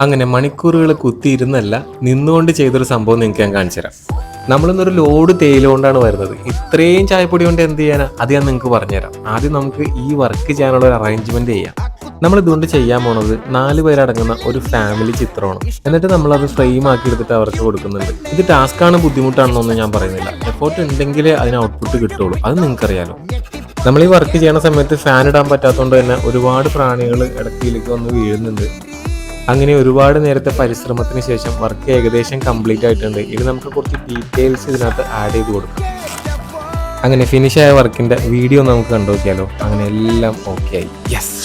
അങ്ങനെ മണിക്കൂറുകൾ കുത്തിയിരുന്നല്ല നിന്നുകൊണ്ട് ചെയ്തൊരു സംഭവം നിങ്ങൾക്ക് ഞാൻ കാണിച്ചു തരാം. നമ്മളിന്നൊരു ലോഡ് തേയില കൊണ്ടാണ് വരുന്നത്. ഇത്രയും ചായപ്പൊടി കൊണ്ട് എന്ത് ചെയ്യാനാ? അത് ഞാൻ നിങ്ങൾക്ക് പറഞ്ഞുതരാം ആദ്യം നമുക്ക് ഈ വർക്ക് ചെയ്യാനുള്ള ഒരു അറേഞ്ച്മെന്റ് ചെയ്യാം. നമ്മൾ ഇതുകൊണ്ട് ചെയ്യാൻ പോണത് നാല് പേരടങ്ങുന്ന ഒരു ഫാമിലി ചിത്രമാണ്. എന്നിട്ട് നമ്മൾ അത് ഫ്രെയിം ആക്കി എടുത്തിട്ട് അവർക്ക് കൊടുക്കുന്നുണ്ട്. ഇത് ടാസ്ക് ആണ് ബുദ്ധിമുട്ടാണെന്നൊന്നും ഞാൻ പറയുന്നില്ല. എഫോർട്ട് ഉണ്ടെങ്കിലേ അതിന് ഔട്ട്പുട്ട് കിട്ടുള്ളൂ. അത് നിങ്ങൾക്കറിയാലോ. നമ്മൾ ഈ വർക്ക് ചെയ്യണ സമയത്ത് ഫാൻ ഇടാൻ പറ്റാത്തതുകൊണ്ട് തന്നെ ഒരുപാട് പ്രാണികൾ ഇടക്കിയിലേക്ക് വന്ന് വീഴുന്നുണ്ട്. അങ്ങനെ ഒരുപാട് നേരത്തെ പരിശ്രമത്തിന് ശേഷം വർക്ക് ഏകദേശം കംപ്ലീറ്റ് ആയിട്ടുണ്ട്. ഇനി നമുക്ക് കുറച്ച് ഡീറ്റെയിൽസ് ഇതിനകത്ത് ആഡ് ചെയ്ത് കൊടുക്കാം. അങ്ങനെ ഫിനിഷ് ആയ വർക്കിന്റെ വീഡിയോ നമുക്ക് കണ്ടു നോക്കിയാലോ അങ്ങനെ എല്ലാം ഓക്കെ ആയി. യെസ്